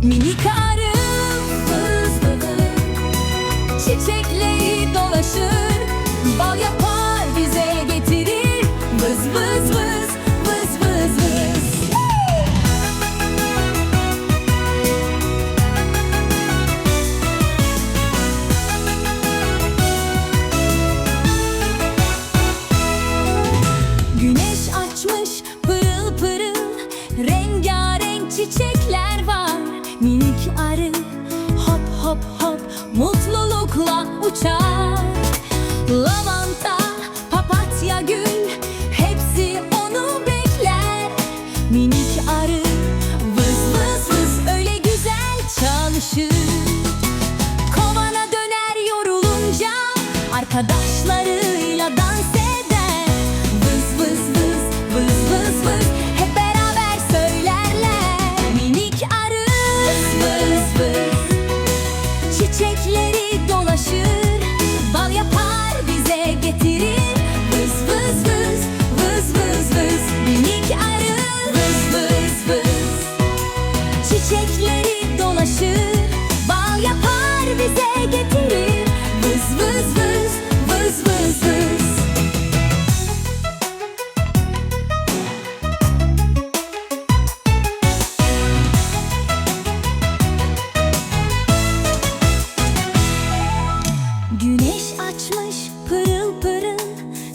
Mini car. uçar. Lavanta, papatya gül Hepsi onu bekler. Minik arı vız vız Öyle güzel çalışır. Kovana döner yorulunca Arkadaşları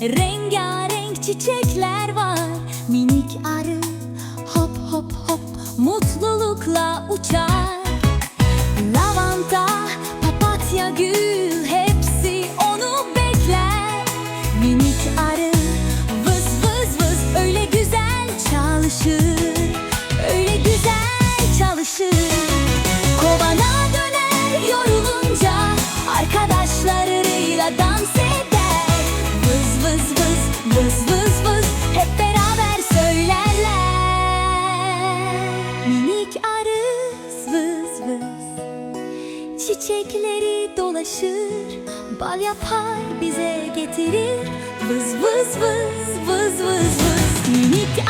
Rengarenk çiçekler var. dolaşır Bal yapar bize getirir. Vız vız vız vız vız vız. Minik